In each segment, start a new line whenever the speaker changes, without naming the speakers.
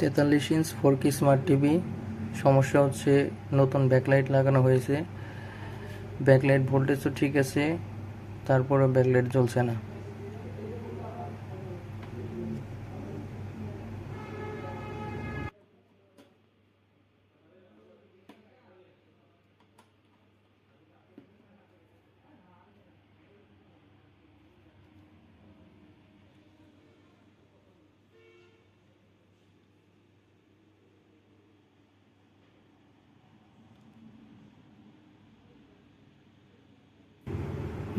তেতাল্লিশ inch four K smart TV সমস্যা হচ্ছে নতুন ব্যাকলাইট লাগানো হয়েছে। ব্যাকলাইট ভোল্টেজও ঠিক আছে তারপরে ব্যাকলাইট জ্বলছে না।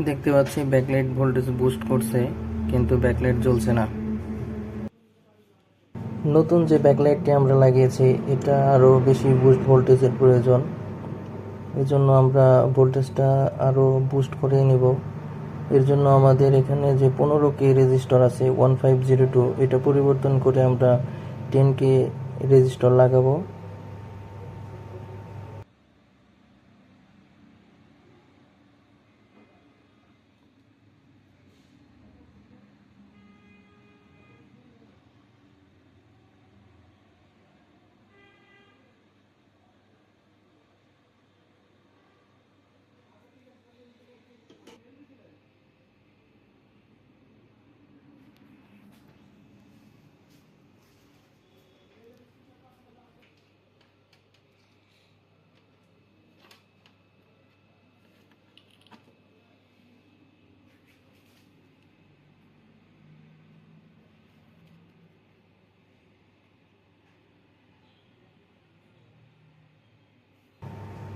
দেখতে পাচ্ছি ব্যাকলাইট ভোল্টেজ বুস্ট করছে, কিন্তু ব্যাকলাইট জ্বলছে না। নতুন যে ব্যাকলাইটটি আমরা লাগিয়েছি, এটা আরও বেশি বুস্ট ভোল্টেজের প্রয়োজন। এই জন্য আমরা ভোল্টেজটা আরও বুস্ট করে নিব। এর জন্য আমাদের এখানে যে পনেরো কে রেজিস্টার আছে ওয়ান ফাইভ জিরো টু এটা পরিবর্তন করে আমরা টেন কে রেজিস্টার লাগাবো।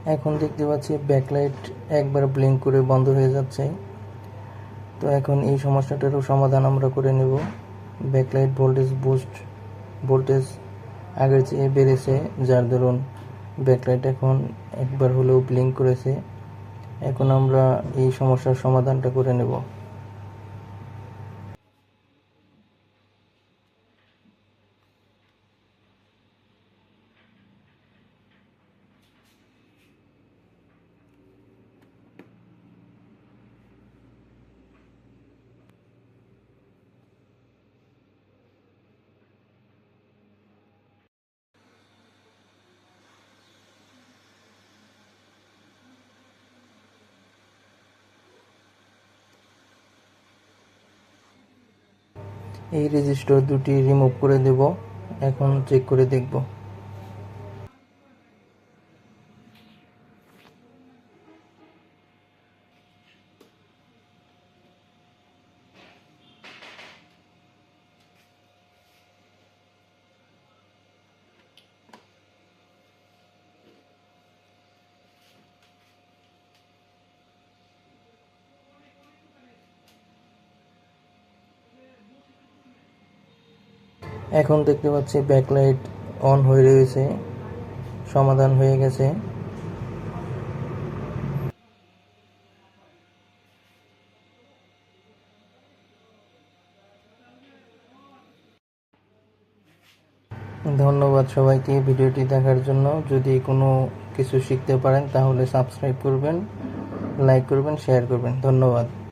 এখন দেখতে পাচ্ছি ব্যাকলাইট একবার ব্লিঙ্ক করে বন্ধ হয়ে যাচ্ছে। তো এখন এই সমস্যাটারও সমাধান আমরা করে নেব। ব্যাকলাইট ভোল্টেজ বুস্ট, ভোল্টেজ আগের চেয়ে বেড়েছে, যার দরুন ব্যাকলাইট এখন একবার হলেও ব্লিঙ্ক করেছে। এখন আমরা এই সমস্যার সমাধানটা করে নেব। এই রেজিস্টার দুটি রিমুভ করে দেব। এখন চেক করে দেখব। এখন দেখতে পাচ্ছি ব্যাকলাইট অন হয়ে রয়েছে, সমাধান হয়ে গেছে। ধন্যবাদ সবাইকে ভিডিওটি দেখার জন্য। যদি কোনো কিছু শিখতে পারেন, তাহলে সাবস্ক্রাইব করবেন, লাইক করবেন, শেয়ার করবেন। ধন্যবাদ।